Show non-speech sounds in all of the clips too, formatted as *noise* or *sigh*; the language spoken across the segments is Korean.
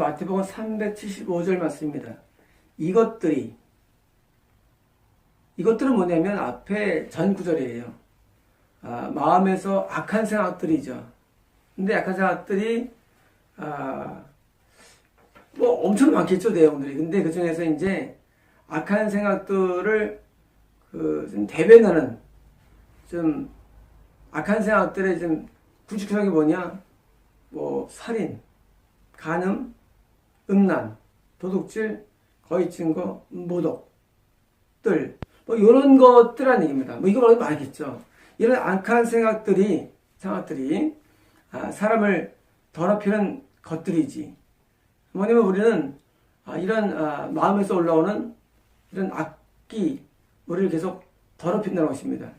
마태복음 375절 말씀입니다. 이것들이 이것들은 뭐냐면 앞에 전 구절이에요. 아, 마음에서 악한 생각들이죠. 근데 악한 생각들이 아, 뭐 엄청 많겠죠 내용들이. 근데 그 중에서 이제 악한 생각들을 그좀 대변하는 좀 악한 생각들의 좀게 뭐냐? 뭐 살인, 간음, 음란, 도둑질, 거의 증거, 모독들 뭐 이런 것들란 얘기입니다. 뭐 이거 말고 많겠죠. 이런 악한 생각들이 생각들이 아, 사람을 더럽히는 것들이지. 뭐냐면 우리는 아, 이런 아, 마음에서 올라오는 이런 악기 우리를 계속 더럽힌다는 것입니다.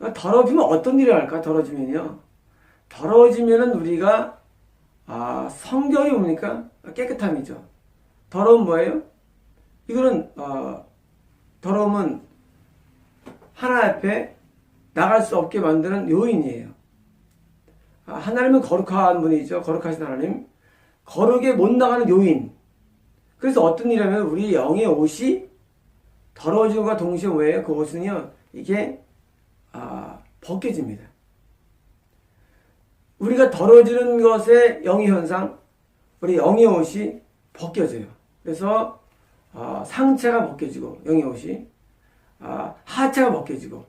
아, 더러워지면 어떤 일을 할까? 더러워지면요. 더러워지면은 우리가 아, 성결이 뭡니까? 깨끗함이죠. 더러운 뭐예요? 이거는 어, 더러움은 하나 앞에 나갈 수 없게 만드는 요인이에요. 아, 하나님은 거룩한 분이죠. 거룩하신 하나님. 거룩에 못 나가는 요인. 그래서 어떤 일이냐면 우리 영의 옷이 더러워짐과 동시에 뭐예요? 그 옷은요, 이게 아, 벗겨집니다. 우리가 더러워지는 것의 영의 현상, 우리 영의 옷이 벗겨져요. 그래서 어, 상체가 벗겨지고 영의 옷이 어, 하체가 벗겨지고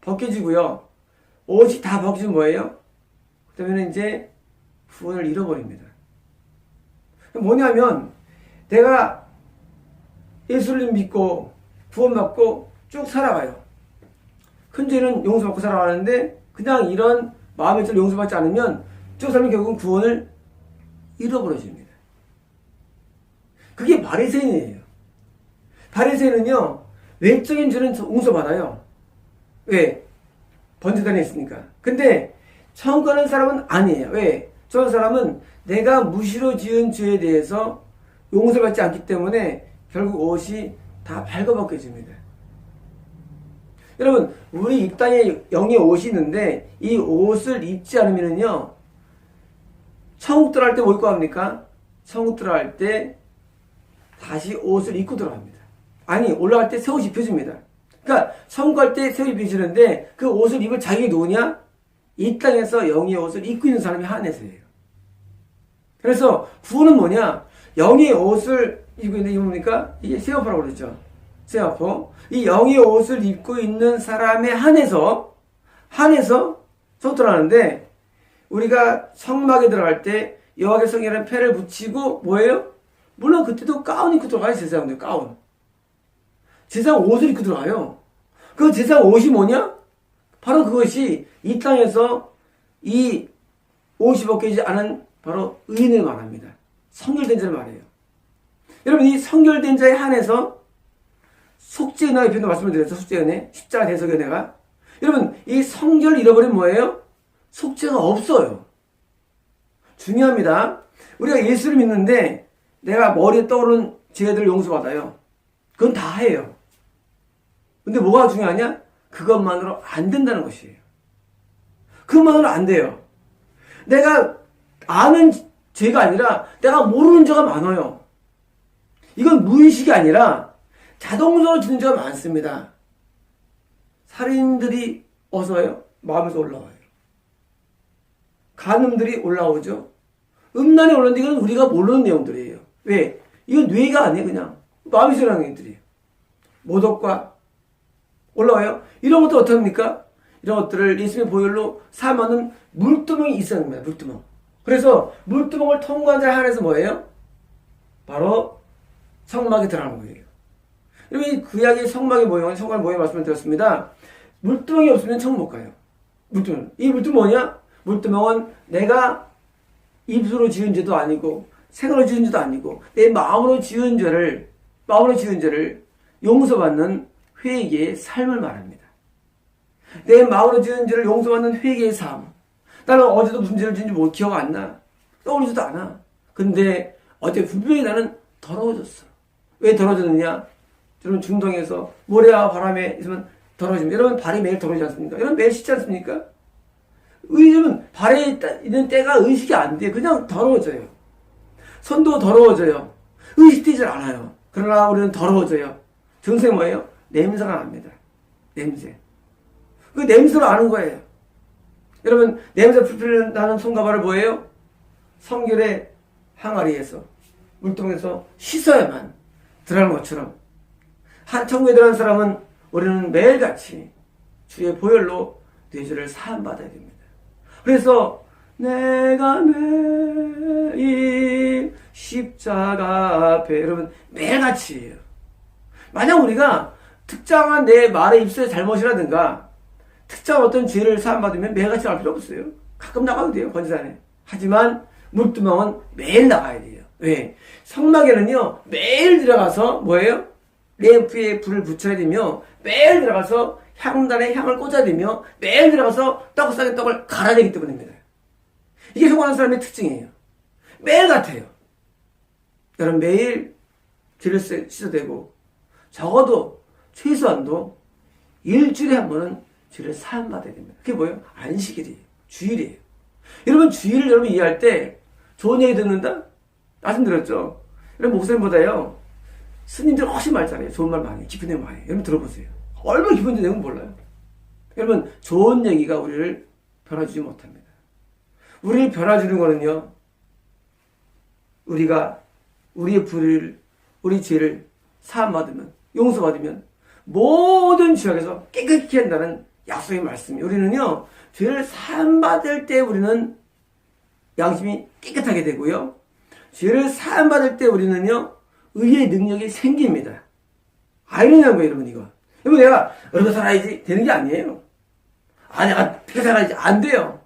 벗겨지고요. 옷이 다 벗겨지면 뭐예요? 그러면 이제 구원을 잃어버립니다. 뭐냐면 내가 예수를 믿고 구원받고 쭉 살아가요. 큰 죄는 용서받고 살아가는데 그냥 이런 마음의 죄를 용서받지 않으면 쭉 살면 결국은 구원을 잃어버려집니다. 그게 바리새인이에요. 바리새인은요 외적인 죄는 용서받아요. 왜? 번제단에 있으니까. 근데 처음 가는 사람은 아니에요. 왜? 저 사람은 내가 무시로 지은 죄에 대해서 용서받지 않기 때문에 결국 옷이 다 발가벗겨집니다. 여러분, 우리 이 땅에 영의 옷이 있는데 이 옷을 입지 않으면요 천국 들어갈 때 뭐 입고 합니까? 천국 들어갈 때 다시 옷을 입고 들어갑니다. 아니, 올라갈 때 새 옷이 입혀집니다. 그러니까 천국 갈 때 새 옷이 입혀지는데 그 옷을 입을 자격이 누구냐? 이 땅에서 영의 옷을 입고 있는 사람이 한해서예요. 그래서 구원은 뭐냐? 영의 옷을 입고 있는 이 뭡니까? 이게 세어포라고 그러죠. 세어포. 이 영의 옷을 입고 있는 사람에 한해서 한해서 속들어가는데 우리가 성막에 들어갈 때 여호와의 성이라는 패를 붙이고 뭐예요? 물론 그때도 가운 입고 들어가요 제사장들 가운. 제사장 옷을 입고 들어가요. 그 제사장 옷이 뭐냐? 바로 그것이 이 땅에서 이 옷이 벗겨지지 않은 바로 의인을 말합니다. 성결된 자를 말해요. 여러분 이 성결된 자에 한해서 속죄은혜의 표현도 말씀을 드렸죠. 속죄은혜. 십자가 대속은혜가. 여러분 이 성결을 잃어버리면 뭐예요? 속죄가 없어요. 중요합니다. 우리가 예수를 믿는데 내가 머리에 떠오르는 죄들을 용서받아요. 그건 다 해요. 근데 뭐가 중요하냐? 그것만으로 안 된다는 것이에요. 그것만으로 안 돼요. 내가 아는 죄가 아니라 내가 모르는 죄가 많아요. 이건 무의식이 아니라 자동적으로 짓는 죄가 많습니다. 살인들이 어서요? 마음에서 올라와요. 간음들이 올라오죠. 음란이 올라오는데 이건 우리가 모르는 내용들이에요. 왜? 이건 뇌가 아니에요, 그냥. 마음에서 일어나는 내용들이에요. 모독과 올라와요. 이런 것도 어떻습니까? 이런 것들을 예수님의 보혈로 사하는 물두멍이 있어야 합니다. 물두멍. 그래서 물두멍을 통과한 자 한해서 뭐예요? 바로 성막에 들어가는 거예요. 여러분 그 이야기 성막의 모형, 성막 모형 말씀을 드렸습니다. 물두멍이 없으면 천국 못 가요. 물두멍. 이 물두멍 뭐냐? 물두멍은 내가 입으로 지은 죄도 아니고 생으로 지은 죄도 아니고 내 마음으로 지은 죄를 마음으로 지은 죄를 용서받는 회개의 삶을 말합니다. 내 마음으로 지은 죄를 용서받는 회개의 삶. 나는 어제도 무슨 죄를 지은지 뭐 기억 안 나. 떠오르지도 않아. 근데 어제 분명히 나는 더러워졌어. 왜 더러워졌느냐? 여러분 중동에서 모래와 바람에 있으면 더러워집니다. 여러분 발이 매일 더러워지지 않습니까? 여러분 매일 씻지 않습니까? 의심은 발에 있는 때가 의식이 안 돼. 그냥 더러워져요. 손도 더러워져요. 의식되질 않아요. 그러나 우리는 더러워져요. 증세 뭐예요? 냄새가 납니다. 냄새. 그 냄새로 아는 거예요. 여러분, 냄새 풀풀 나는 손가발을 뭐예요? 성결의 항아리에서, 물통에서 씻어야만 들어가는 것처럼. 한 천국에 들어간 사람은 우리는 매일같이 주의 보혈로 뇌주를 사함받아야 됩니다. 그래서 내가 매일 십자가 앞에 여러분 매일같이예요. 만약 우리가 특정한 내 말의 입술의 잘못이라든가 특정 어떤 죄를 사함받으면 매일같이 나갈 필요 없어요. 가끔 나가도 돼요. 건지산에. 하지만 물두멍은 매일 나가야 돼요. 왜? 성막에는요 매일 들어가서 뭐예요? 램프에 불을 붙여야 되며 매일 들어가서 향단에 향을 꽂아야 되며 매일 들어가서 떡상에 떡을 갈아야 되기 때문입니다. 이게 성공하는 사람의 특징이에요. 매일 같아요. 여러분 매일 죄를 씻어대고 적어도 최소한도 일주일에 한 번은 죄를 사함받아야 됩니다. 그게 뭐예요? 안식일이에요. 주일이에요. 여러분 주일을 여러분 이해할 때 좋은 얘기 듣는다? 말씀드렸죠? 여러분 목사님보다요 스님들 훨씬 말 잘해요. 좋은 말 많이, 깊은 내용 많이. 여러분 들어보세요. 얼마나 깊은 내용은 몰라요. 여러분 좋은 얘기가 우리를 변화주지 못합니다. 우리를 변화주는 거는요. 우리가 우리의 불을 우리 죄를 사함받으면 용서받으면 모든 지역에서 깨끗히 한다는 약속의 말씀이 우리는요 죄를 사함받을 때 우리는 양심이 깨끗하게 되고요 죄를 사함받을 때 우리는요 의의 능력이 생깁니다 거예요 여러분 이거 여러분 내가 어떻게 살아야지 되는 게 아니에요 아 내가 어떻게 살아야지 안 돼요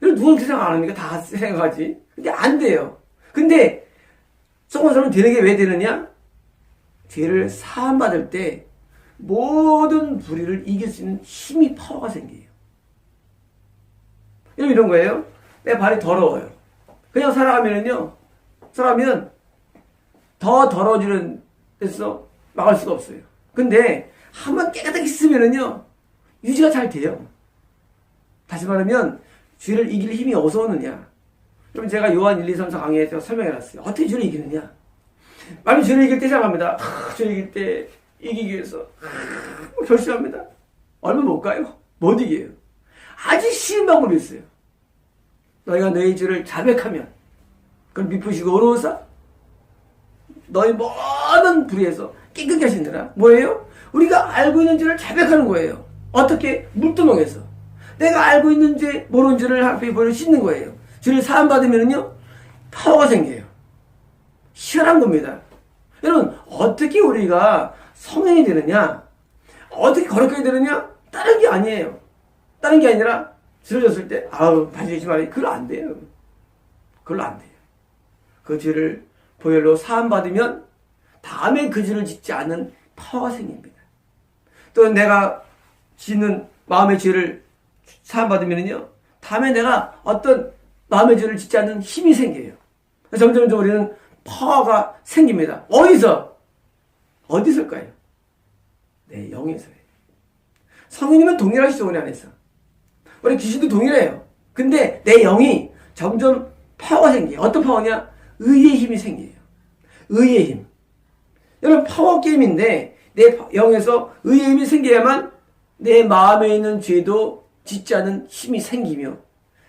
여러분 누가 그렇게 생각 안 합니까 다 생각하지 근데 안 돼요 근데 속은 사람은 되는 게 왜 되느냐 죄를 사함받을 때 모든 불의를 이길 수 있는 힘이 파워가 생겨요. 여러분 이런 거예요. 내 발이 더러워요. 그냥 살아가면은요. 살아가면 더 더러워지는 데서 막을 수가 없어요. 근데 한 번 깨끗하게 씻으면은요. 유지가 잘 돼요. 다시 말하면 죄를 이길 힘이 어디서 오느냐. 그럼 제가 요한 1, 2, 3, 4 강의에서 설명해놨어요. 어떻게 죄를 이기느냐. 마음이 죄를 이길 때 생각합니다. 아, 죄를 이길 때 이기기 위해서 아, 결심합니다. 얼마 못 가요. 못 이겨요. 아주 쉬운 방법이 있어요. 너희가 너희 죄를 자백하면 그걸 미쁘시고 어려워서 너희 모든 불의에서 깨끗게 하시느라 뭐예요? 우리가 알고 있는 죄를 자백하는 거예요. 어떻게? 물두멍에서. 내가 알고 있는 죄, 모르는 죄를 앞에 보여 씻는 거예요. 죄를 사함받으면요, 파워가 생겨요. 시원한 겁니다. 여러분, 어떻게 우리가 성행이 되느냐? 어떻게 거룩하게 되느냐? 다른 게 아니에요. 다른 게 아니라, 쓰러졌을 때, 아우, 다시 조심하라. 그걸 안 돼요. 그걸로 안 돼요. 그 죄를 보혈로 사함받으면, 다음에 그 죄를 짓지 않는 파워가 생깁니다. 또 내가 짓는 마음의 죄를 사함받으면요, 다음에 내가 어떤 마음의 죄를 짓지 않는 힘이 생겨요. 점점 점 우리는 파워가 생깁니다. 어디서? 어디서일까요? 내 영에서요. 성인이면 동일하시죠, 우리 안에서. 우리 귀신도 동일해요. 근데 내 영이 점점 파워가 생겨요. 어떤 파워냐? 의의 힘이 생겨요. 의의 힘. 여러분, 파워 게임인데, 내 영에서 의의 힘이 생겨야만 내 마음에 있는 죄도 짓지 않은 힘이 생기며,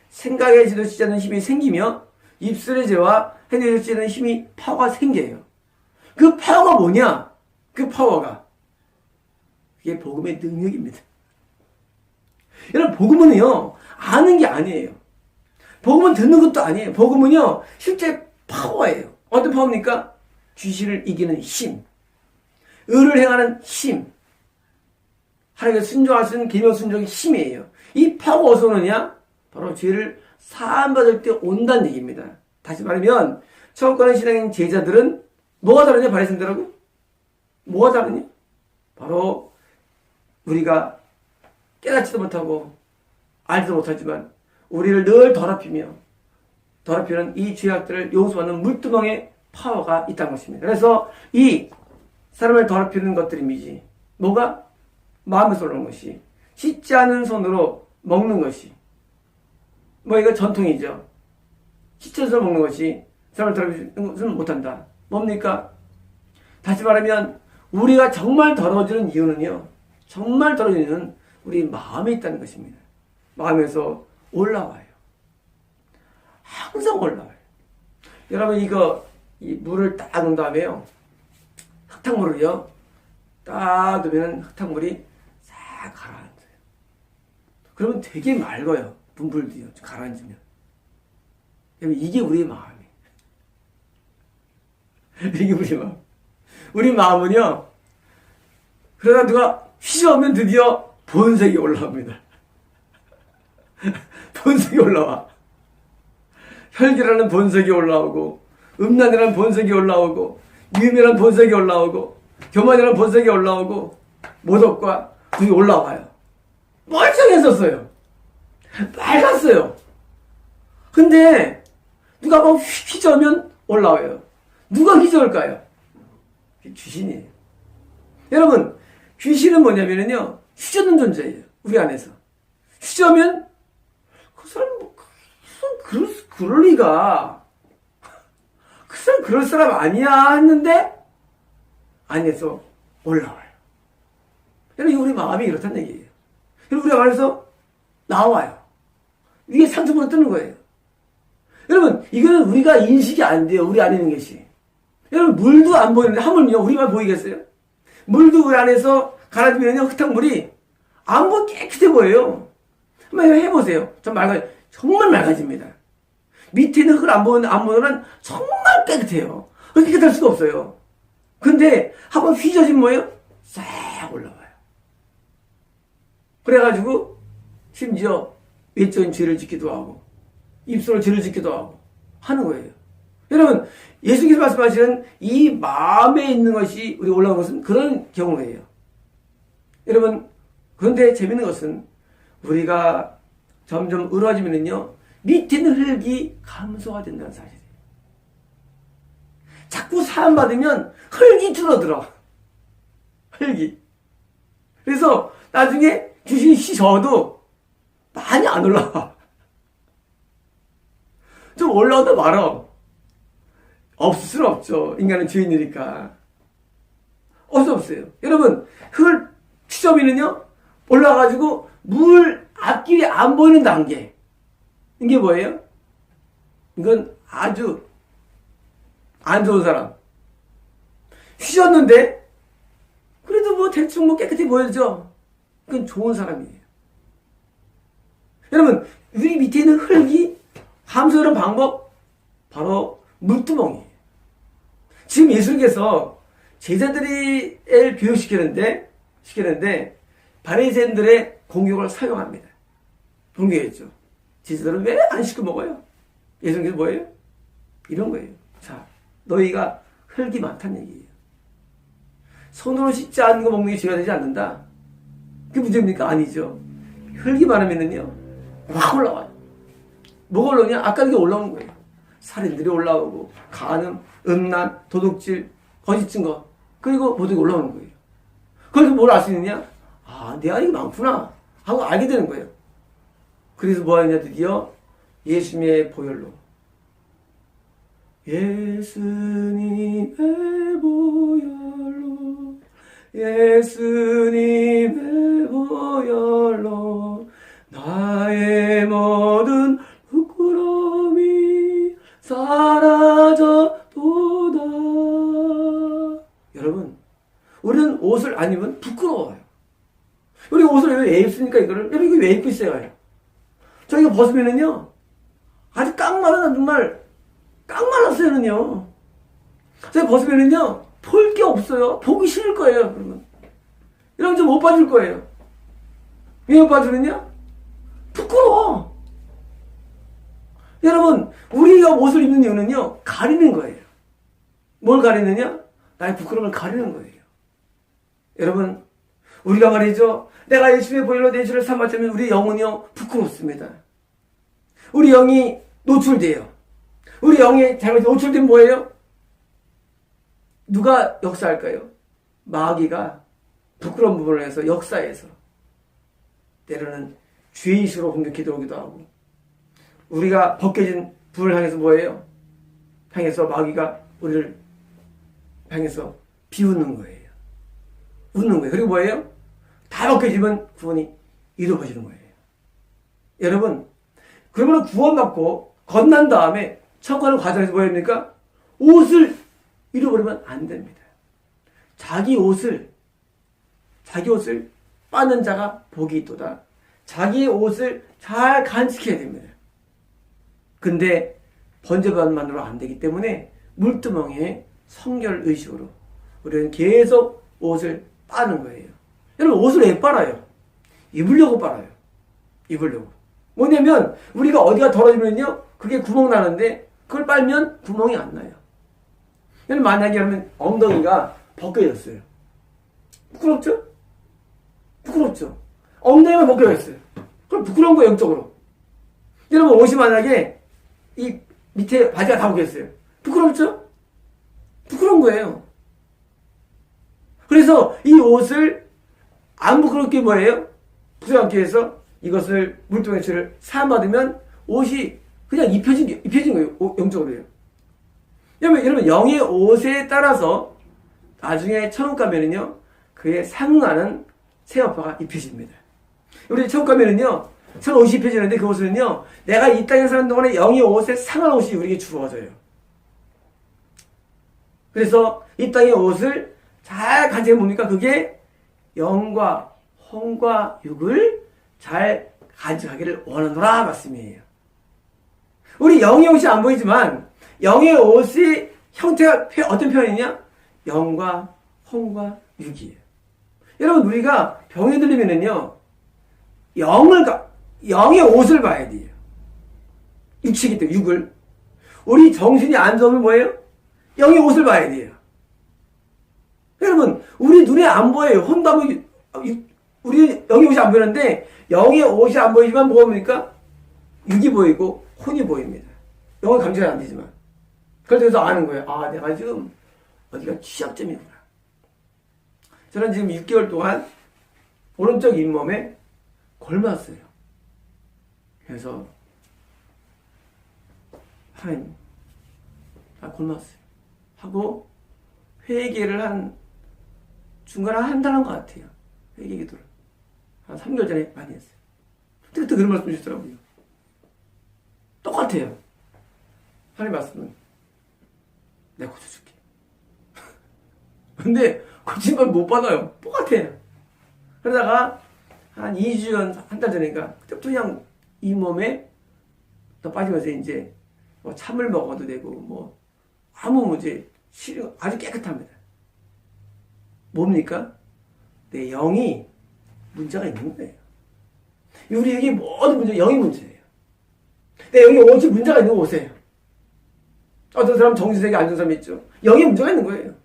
생각의 죄도 짓지 않는 힘이 생기며, 입술의 죄와 행동의 죄는 힘이 파워가 생겨요. 그 파워가 뭐냐? 그 파워가 그게 복음의 능력입니다. 여러분 복음은요 아는 게 아니에요. 복음은 듣는 것도 아니에요. 복음은요 실제 파워예요. 어떤 파워입니까? 귀신을 이기는 힘, 의를 행하는 힘, 하나님께 순종할 수 있는 계명 순종의 힘이에요. 이 파워가 어디서 오느냐? 바로 죄를 사함받을 때 온다는 얘기입니다. 다시 말하면 처음 가는 신앙인 제자들은 뭐가 다르냐 바리새인들하고 뭐가 다르냐? 바로 우리가 깨닫지도 못하고 알지도 못하지만 우리를 늘 더럽히며 더럽히는 이 죄악들을 용서하는 물두멍의 파워가 있다는 것입니다. 그래서 이 사람을 더럽히는 것들이미지 뭐가 마음에서 오는 것이 씻지 않은 손으로 먹는 것이 뭐 이거 전통이죠. 씻어서 먹는 것이 사람을 더럽히는 것은 못한다. 뭡니까? 다시 말하면 우리가 정말 더러워지는 이유는요. 정말 더러워지는 우리 마음에 있다는 것입니다. 마음에서 올라와요. 항상 올라와요. 여러분 이거 이 물을 딱 넣은 다음에요. 흙탕물을요. 딱 넣으면 흙탕물이 싹 가라앉아요. 그러면 되게 맑아요. 분불도요. 가라앉으면. 이게 우리의 마음이에요. *laughs* 이게 우리 마음. 우리 마음은요. 그러다 누가 휘저으면 드디어 본색이 올라옵니다. *laughs* 본색이 올라와. 혈기라는 본색이 올라오고, 음란이라는 본색이 올라오고, 유임이라는 본색이 올라오고, 교만이라는 본색이 올라오고, 모독과 그게 올라와요. 멀쩡했었어요. 빨갛어요. 근데, 누가 막 휘저으면 올라와요. 누가 휘저을까요? 귀신이에요. 여러분, 귀신은 뭐냐면요, 휘저는 존재예요. 우리 안에서. 휘저으면, 그 사람, 뭐, 그 그럴, 그럴 리가. 그 사람 그럴 사람 아니야 했는데, 안에서 올라와요. 여러분, 우리 마음이 이렇다는 얘기예요. 여러분, 우리 안에서 나와요. 위에 상처보다 뜨는 거예요. 여러분, 이거는 우리가 인식이 안 돼요. 우리 안에 있는 것이. 여러분, 물도 안 보이는데, 하물며 우리만 보이겠어요? 물도 우리 안에서 갈아주면 흙탕물이 안 보여 깨끗해 보여요. 한번 해보세요. 좀 맑아요. 정말 맑아집니다. 밑에 있는 흙을 안 보는, 안 보는 정말 깨끗해요. 깨끗할 수가 없어요. 근데 한번 휘저진 뭐예요? 싹 올라와요. 그래가지고, 심지어 외적인 죄를 짓기도 하고, 입술을 죄를 짓기도 하고, 하는 거예요. 여러분, 예수님께서 말씀하시는 이 마음에 있는 것이 우리 올라온 것은 그런 경우예요. 여러분, 그런데 재밌는 것은 우리가 점점 의로워지면요, 밑에 있는 흙이 감소가 된다는 사실이에요. 자꾸 사람 받으면 흙이 줄어들어. 흙이. 그래서 나중에 귀신이 씻어도 많이 안 올라와. 좀 올라오다 말아. 없을 수는 없죠. 인간은 주인이니까. 어수 없어요. 여러분, 흙을 추점이는요, 올라가지고 물 앞길이 안 보이는 단계. 이게 뭐예요? 이건 아주 안 좋은 사람. 휘졌는데, 그래도 뭐 대충 뭐 깨끗이 보여죠. 그건 좋은 사람이에요. 여러분, 우리 밑에 있는 흙이 함수하는 방법, 바로 물두멍이에요. 지금 예수님께서 제자들을 교육시키는데, 시키는데, 바리새인들의 공격을 사용합니다. 공격했죠. 제자들은 왜 안 시켜 먹어요? 예수님께서 뭐예요? 이런 거예요. 자, 너희가 흙이 많다는 얘기예요. 손으로 씻지 않는 거 먹는 게 죄가 되지 않는다. 그게 문제입니까? 아니죠. 흙이 많으면은요, 확 올라와요. 뭐가 올라오냐? 아까 그게 올라오는 거예요. 살인들이 올라오고, 간음, 음란, 도둑질, 거짓 증거, 그리고 모두 올라오는 거예요. 그래서 뭘 알 수 있느냐? 아, 내 안이 많구나. 하고 알게 되는 거예요. 그래서 뭐 하느냐, 드디어 예수님의 보혈로. 예수님의 보혈로, 예수님의 보혈로, 나의 모든 부끄러움이 사라져도다. 여러분, 우리는 옷을 안 입으면 부끄러워요. 우리 옷을 왜 입습니까, 이거를? 여러분, 이거 왜 입고 있어요? 저희가 벗으면은요, 아주 깡마른 정말, 깡말랐어요는요. 저희 벗으면은요, 볼 게 없어요. 보기 싫을 거예요, 그러면. 이러면 좀 못 봐줄 거예요. 왜못 봐주느냐? 부끄러워. 여러분, 우리가 옷을 입는 이유는요, 가리는 거예요. 뭘 가리느냐? 나의 부끄러움을 가리는 거예요. 여러분, 우리가 말이죠, 내가 보혈로 내 죄를 삼았다면 우리 영은요, 부끄럽습니다. 우리 영이 노출돼요. 우리 영이 잘못이 노출된 뭐예요? 누가 역사할까요? 마귀가 부끄러운 부분을 해서 역사에서 때로는 죄인식으로 공격해 들어오기도 하고 우리가 벗겨진 불을 향해서 뭐예요? 향해서 마귀가 우리를 향해서 비웃는 거예요. 웃는 거예요. 그리고 뭐예요? 다 벗겨지면 구원이 이루어지는 거예요. 여러분, 그러면 구원받고 건난 다음에 천국하는 과정에서 뭐입니까? 옷을 잃어버리면 안 됩니다. 자기 옷을 자기 옷을 빠는 자가 복이 있도다. 자기의 옷을 잘 간직해야 됩니다. 근데 번제반만으로 안 되기 때문에 물두멍에 성결 의식으로 우리는 계속 옷을 빠는 거예요. 여러분 옷을 왜 빨아요? 입으려고 빨아요. 입으려고. 뭐냐면 우리가 어디가 더러지면요 그게 구멍 나는데 그걸 빨면 구멍이 안 나요. 여러분 만약에 하면 엉덩이가 벗겨졌어요. 부끄럽죠? 부끄럽죠? 엉덩이가 벗겨졌어요. 그럼 부끄러운 거예요, 영적으로. 여러분 옷이 만약에 이 밑에 바지가 다 벗겼어요. 부끄럽죠? 부끄러운 거예요. 그래서 이 옷을 안 부끄럽게 뭐예요? 해서 이것을 물동에치를 사받으면 옷이 그냥 입혀진, 입혀진 거예요. 오- 영적으로요. 여러분, 여러분, 영의 옷에 따라서 나중에 천국 가면은요, 그에 상응하는 새 어파가 입혀집니다. 우리 천국 가면은요, 천 옷이 입혀지는데 그 옷은요, 내가 이 땅에 사는 동안에 영의 옷에 상한 옷이 우리에게 주어져요. 그래서 이 땅의 옷을 잘 간직해 뭡니까? 그게 영과 홍과 육을 잘 간직하기를 원하노라 말씀이에요. 우리 영의 옷이 안 보이지만 영의 옷의 형태가 표- 어떤 표현이냐? 영과 홍과 육이에요. 여러분 우리가 병에 들리면은요 영을 가, 영의 옷을 봐야 돼요. 육체기 때문에 육을 우리 정신이 안 좋으면 뭐예요? 영의 옷을 봐야 돼요. 여러분 우리 눈에 안 보여요. 혼다 뭐 육- 우리 영의 옷이 안 보이는데 영의 옷이 안 보이지만 뭐가 보니까 육이 보이고 혼이 보입니다. 영은 감지가 안 되지만. 그래서 아는 거예요. 아, 내가 지금 어디가 취약점이구나. 저는 지금 6개월 동안 오른쪽 잇몸에 골맞어요. 그래서 하나님, 나 골맞어요. 하고 회개를 한 중간에 한달한것 같아요. 회개 기도를. 한 3개월 전에 많이 했어요. 그때 그런 말씀 주시더라고요. 똑같아요. 하나님 말씀은 내가 고쳐줄게. *laughs* 근데 고친 걸 못 받아요. 똑같아요. 그러다가 한 2주 전, 한 달 전인가, 그때부터 그냥 이 몸에 더 빠지면서 이제 뭐 참을 먹어도 되고, 뭐 아무 문제, 실- 아주 깨끗합니다. 뭡니까? 내 영이 문제가 있는 거예요. 우리 여기 모든 문제, 영이 문제예요. 내 영이 어찌 문제가 있는 곳이에요. 어떤 사람 정신세계 안 좋은 사람 있죠. 영에 문제가 있는 거예요.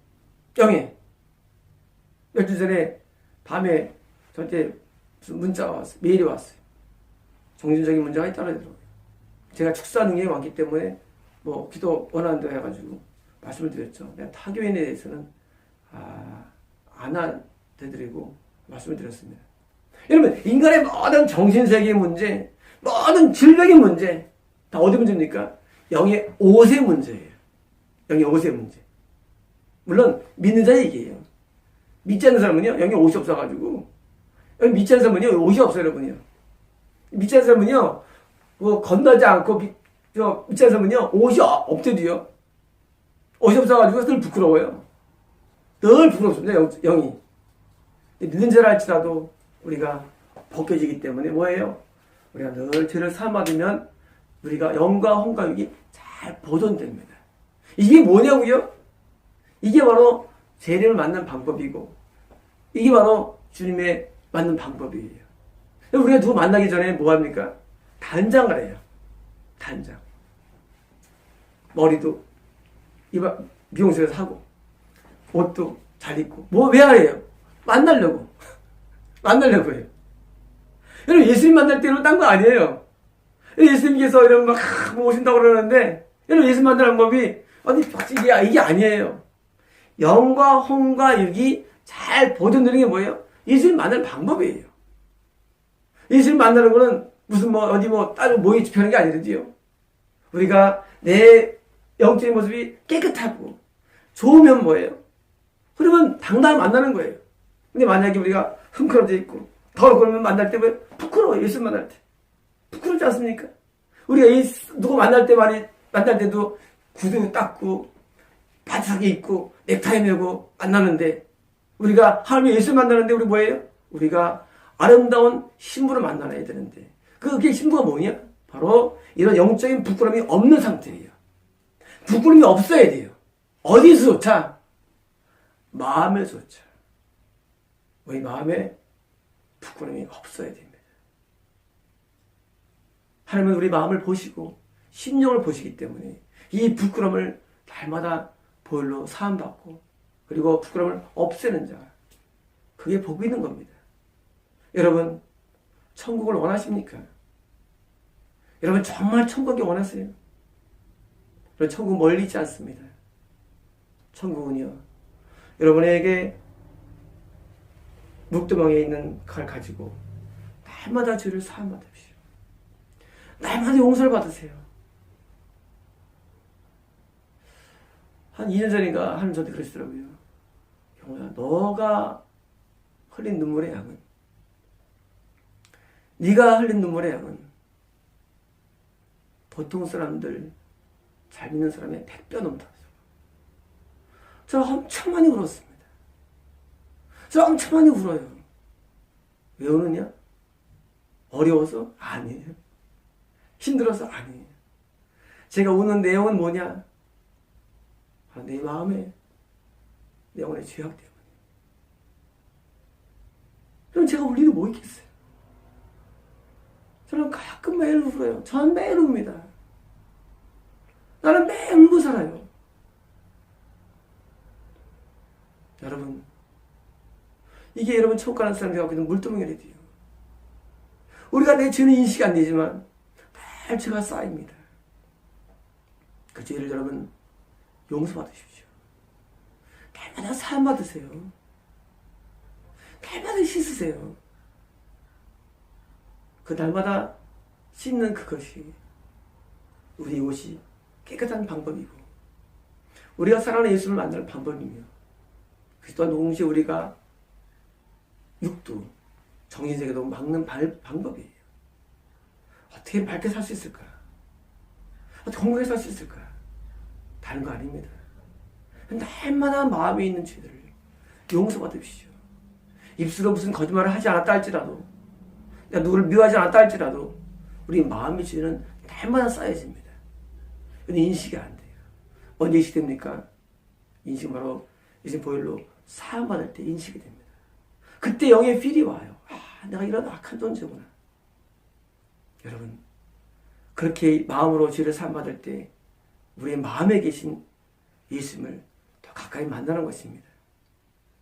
영에. 며칠 전에 밤에 저한테 문자가 왔어요. 메일이 왔어요. 정신적인 문제가 있다고 하더라고요. 제가 축사 능력이 많기 때문에 뭐 기도 원한다 해가지고 말씀을 드렸죠. 타교인에 대해서는 아, 안 해드리고 말씀을 드렸습니다. 여러분 인간의 모든 정신세계의 문제, 모든 질병의 문제 다 어디 문제입니까? 영의 옷의 문제예요. 영의 옷의 문제. 물론 믿는 자 얘기예요. 믿지 않는 사람은요, 영의 옷이 없어가지고 믿지 않는 사람은요, 옷이 없어요, 여러분요. 믿지 않는 사람은요, 뭐 건너지 않고 믿, 저, 믿지 않는 사람은요, 옷이 없대도요. 옷이 없어가지고 늘 부끄러워요. 늘 부끄럽습니다, 영, 영이. 믿는 자라 할지라도 우리가 벗겨지기 때문에 뭐예요? 우리가 늘 죄를 사함받으면 우리가 영과 홍과 육이 잘 보존됩니다. 이게 뭐냐고요? 이게 바로 재림을 만난 방법이고 이게 바로 주님의 만난 방법이에요. 우리가 누구 만나기 전에 뭐 합니까? 단장을 해요. 단장. 머리도 이바 미용실에서 하고 옷도 잘 입고 뭐 왜 하래요? 만나려고 *laughs* 만나려고 해요. 여러분 예수님 만날 때는 딴 거 아니에요. 예수님께서 이런 막 오신다고 그러는데 여러분 예수님 만나는 법이 어디 이게 이게 아니에요. 영과 홍과 육이 잘 보존되는 게 뭐예요? 예수님 만나는 방법이에요. 예수님 만나는 거는 무슨 뭐 어디 뭐 따로 모이 집하는 게 아니거든요. 우리가 내 영적인 모습이 깨끗하고 좋으면 뭐예요? 그러면 당당히 만나는 거예요. 근데 만약에 우리가 흥크러져 있고 더럽고 그러면 만날 때 왜 부끄러워요. 예수 만날 때. 부끄럽지 않습니까? 우리가 이 누구 만날 때 말이 만날 때도 구두 닦고 바지하게 입고 넥타이 메고 만나는데 우리가 하나님 예수 만나는데 우리 뭐예요? 우리가 아름다운 신부를 만나야 되는데 그게 신부가 뭐냐? 바로 이런 영적인 부끄러움이 없는 상태예요. 부끄러움이 없어야 돼요. 어디서조차 마음에서조차 우리 마음에 부끄러움이 없어야 됩니다. 하나님은 우리 마음을 보시고 심령을 보시기 때문에 이 부끄러움을 날마다 보혈로 사함받고 그리고 부끄러움을 없애는 자 그게 복이 있는 겁니다. 여러분 천국을 원하십니까? 여러분 정말 천국이 원하세요? 천국 멀리 있지 않습니다. 천국은요 여러분에게 묵두멍에 있는 칼 가지고 날마다 죄를 사함 받으십시오. 날마다 용서를 받으세요. 한 2년 전인가 하는 저한테 그러시더라고요. 영호야, 너가 흘린 눈물의 양은 네가 흘린 눈물의 양은 보통 사람들 잘 믿는 사람의 100배 넘다. 저 엄청 많이 울었습니다. 저 엄청 많이 울어요. 왜 우느냐? 어려워서? 아니에요. 힘들어서? 아니에요. 제가 우는 내용은 뭐냐? 아, 내 마음에 내 영혼의 죄악 때문에. 그럼 제가 울 일이 뭐 있겠어요? 저는 가끔 매일 울어요. 저는 매일 웁니다. 나는 매일 울고 살아요. 여러분, 이게 여러분 천국 가는 사람들이 갖고 있는 물두멍이래요. 우리가 내 죄는 인식이 안 되지만 매일 죄가 쌓입니다. 그 죄를 여러분 용서받으십시오. 날마다 사함 받으세요. 날마다 씻으세요. 그 날마다 씻는 그것이 우리 옷이 깨끗한 방법이고 우리가 사랑하는 예수를 만날 방법이며 그 또한 동시에 우리가 육도 정신세계도 막는 발, 방법이에요. 어떻게 밝게 살 수 있을까? 어떻게 건강하게 살 수 있을까? 다른 거 아닙니다. 날마다 마음에 있는 죄들을 용서받으십시오. 입술로 무슨 거짓말을 하지 않았다 할지라도, 내가 누구를 미워하지 않았다 할지라도, 우리 마음의 죄는 날마다 쌓여집니다. 근데 인식이 안 돼요. 언제 인식됩니까? 인식은 바로 이제 보혈로 사함받을 때 인식이 됩니다. 그때 영의 필이 와요. 아, 내가 이런 악한 존재구나. 여러분, 그렇게 마음으로 죄를 사함받을 때 우리의 마음에 계신 예수님을 더 가까이 만나는 것입니다.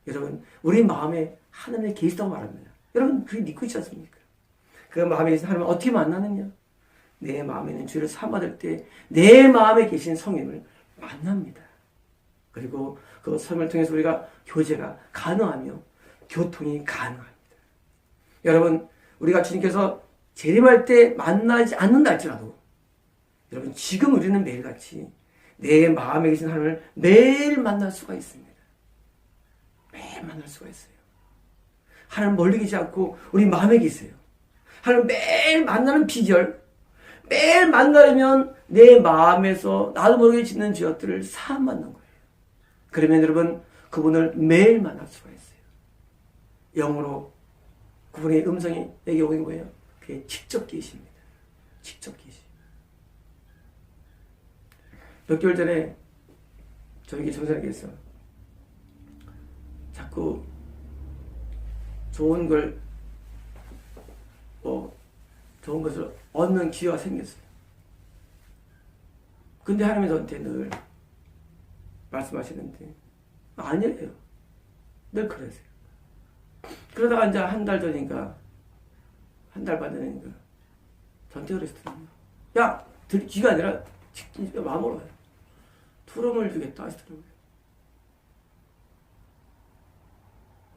여러분, 우리 마음에 하나님이 계시다고 말합니다. 여러분, 그게 믿고 있지 않습니까? 그 마음에 계신 하나님을 어떻게 만나느냐? 내 마음에 있는 죄를 사함받을 때내 마음에 계신 성령을 만납니다. 그리고 그 성령을 통해서 우리가 교제가 가능하며 교통이 가능합니다. 여러분, 우리가 주님께서 재림할 때 만나지 않는다 할지라도 여러분, 지금 우리는 매일같이 내 마음에 계신 하나님을 매일 만날 수가 있습니다. 매일 만날 수가 있어요. 하나님 멀리 계지 않고 우리 마음에 계세요. 하나님 매일 만나는 비결, 매일 만나려면 내 마음에서 나도 모르게 짓는 죄악들을 사함 만난 거예요. 그러면 여러분, 그분을 매일 만날 수가 있어요. 영으로 그분의 음성이 내게 오는 거예요. 그게 직접 계십니다. 직접 계시. 몇 개월 전에 저에게 전사님께서 자꾸 좋은 걸, 뭐, 좋은 것을 얻는 기회가 생겼어요. 근데 하나님이 저한테 늘 말씀하시는데, 아니래요. 늘 그러세요. 그러다가 이제 한 달 전인가, 한 달 반 전인가, 저한테 그러시더라고요. 야, 들, 기가 아니라, 직진 마음으로 해. 투럼을 주겠다 하시더라고요.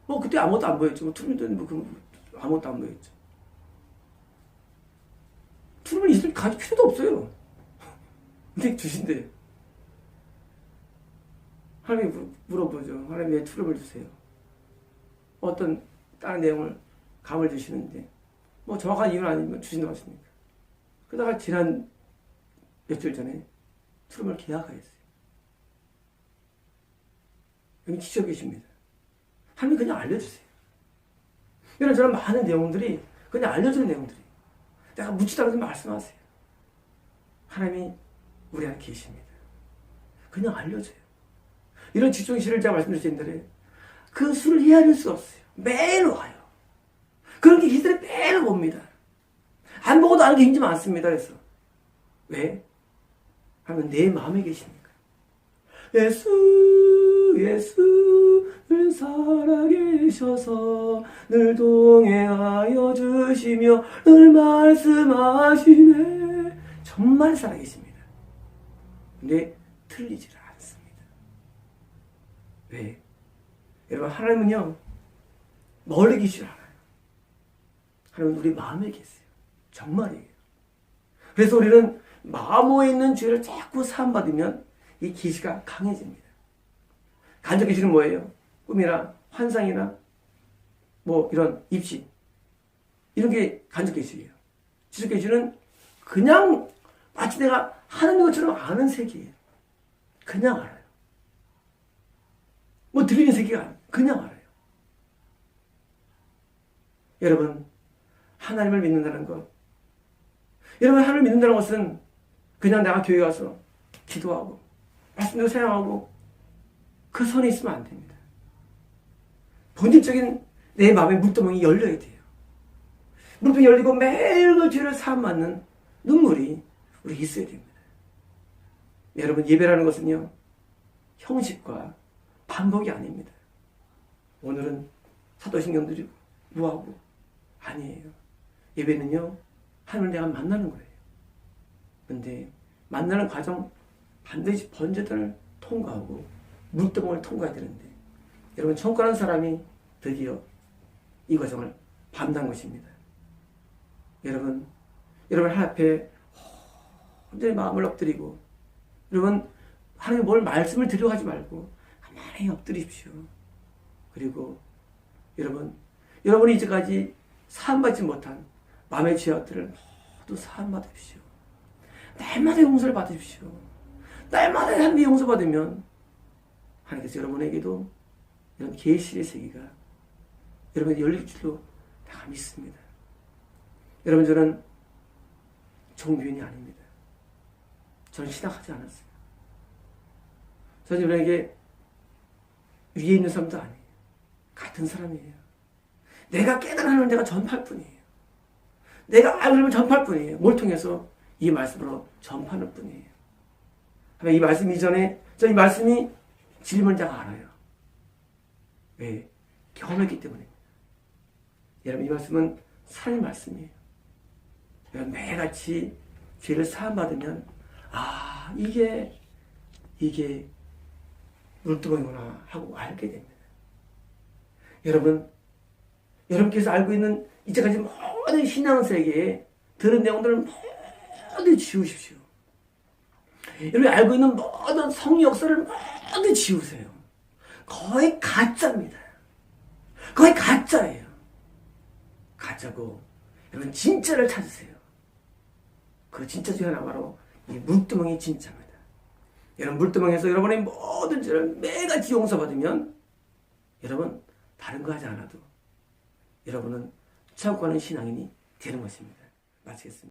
뭐, 그때 아무것도 안 보였죠. 뭐, 투럼이 뭐, 그, 아무것도 안 보였죠. 투럼을 있을 가질 필요도 없어요. *laughs* 근데 주신대요. 하나님이 물- 물어보죠. 하나님 왜 트러블 주세요? 어떤 다른 내용을 감을 주시는데 뭐 정확한 이유는 아니면 주신다고 하십니까? 그러다가 지난 며칠 전에 트럼을 계약하였어요. 여기 지쳐 계십니다. 하나님 그냥 알려주세요. 이런 저런 많은 내용들이 그냥 알려주는 내용들이 내가 묻지도 않아도 말씀하세요. 하나님이 우리 안에 계십니다. 그냥 알려줘요. 이런 시를 제가 말씀드린 옛날에 그 수를 헤아릴 수 없어요. 매일 와요. 그런 게 기들이 매일 옵니다. 안 보고도 아는 게 굉장히 많습니다. 그래서 왜? 하면 내 마음에 계시니까. 예수, 예수, 늘 살아계셔서 늘 동행하여 주시며 늘 말씀하시네. 정말 살아계십니다. 근데 틀리질 않습니다. 왜? 여러분, 하나님은요, 멀리 계시지 않아요. 하나님은 우리 마음에 계세요. 정말이에요. 그래서 우리는 마음에 있는 죄를 자꾸 사함받으면 이 계시가 강해집니다. 간접 계시는 뭐예요? 꿈이나 환상이나 뭐 이런 입시 이런 게 간접 계시예요. 지적 계시는 그냥 마치 내가 하는 것처럼 아는 세계예요. 그냥 알아요. 뭐 들리는 세계가 아니에요. 그냥 알아요. 여러분 하나님을 믿는다는 것 여러분 하나님을 믿는다는 것은 그냥 내가 교회 가서 기도하고 말씀도 사용하고 그 선에 있으면 안 됩니다. 본질적인 내 마음의 물두멍이 열려야 돼요. 물두멍이 열리고 매일 그 죄를 사함받는 눈물이 우리 있어야 됩니다. 여러분 예배라는 것은요 형식과 반복이 아닙니다. 오늘은 사도신경 드리고 뭐하고 아니에요. 예배는요 하나님을 내가 만나는 거예요. 근데 만나는 과정 반드시 번제단을 통과하고 물두멍을 통과해야 되는데 여러분 청구하는 사람이 드디어 이 과정을 밟는 것입니다. 여러분 여러분 하나님 앞에 혼자 마음을 엎드리고 여러분 하나님 뭘 말씀을 드려가지 말고 가만히 엎드리십시오. 그리고 여러분 여러분이 이제까지 사함받지 못한 마음의 죄악들을 모두 사함받으십시오. 날마다 용서를 받으십시오. 날마다 하나님의 용서받으면 하나님께서 여러분에게도 이런 계시의 세계가 여러분에게 열릴 줄로 다 믿습니다. 여러분 저는 종교인이 아닙니다. 저는 신학하지 않았어요. 저는 여러분에게 위에 있는 사람도 아니에요. 같은 사람이에요. 내가 깨달으면 내가 전파할 뿐이에요. 내가 알면 전파할 뿐이에요. 뭘 통해서 이 말씀으로 전파하는 뿐이에요. 이 말씀 이전에 저 이 말씀이 질문을 제가 알아요. 왜? 경험했기 때문입니다. 여러분 이 말씀은 살아있는 말씀이에요. 여러분 매일같이 죄를 사함받으면 아 이게 이게 물두멍이구나 하고 알게 됩니다. 여러분 여러분께서 알고 있는 이제까지 모든 신앙 세계에 들은 내용들을 모두 지우십시오. 여러분이 알고 있는 모든 성리 역사를 모두 지우세요. 거의 가짜입니다. 거의 가짜예요. 가짜고 여러분 진짜를 찾으세요. 그 진짜 중에 하나 바로 이 물두멍이 진짜입니다. 여러분 물두멍에서 여러분의 모든 죄를 매일같이 용서받으면 여러분 다른 거 하지 않아도 여러분은 가는 신앙인이 되는 것입니다. 마치겠습니다.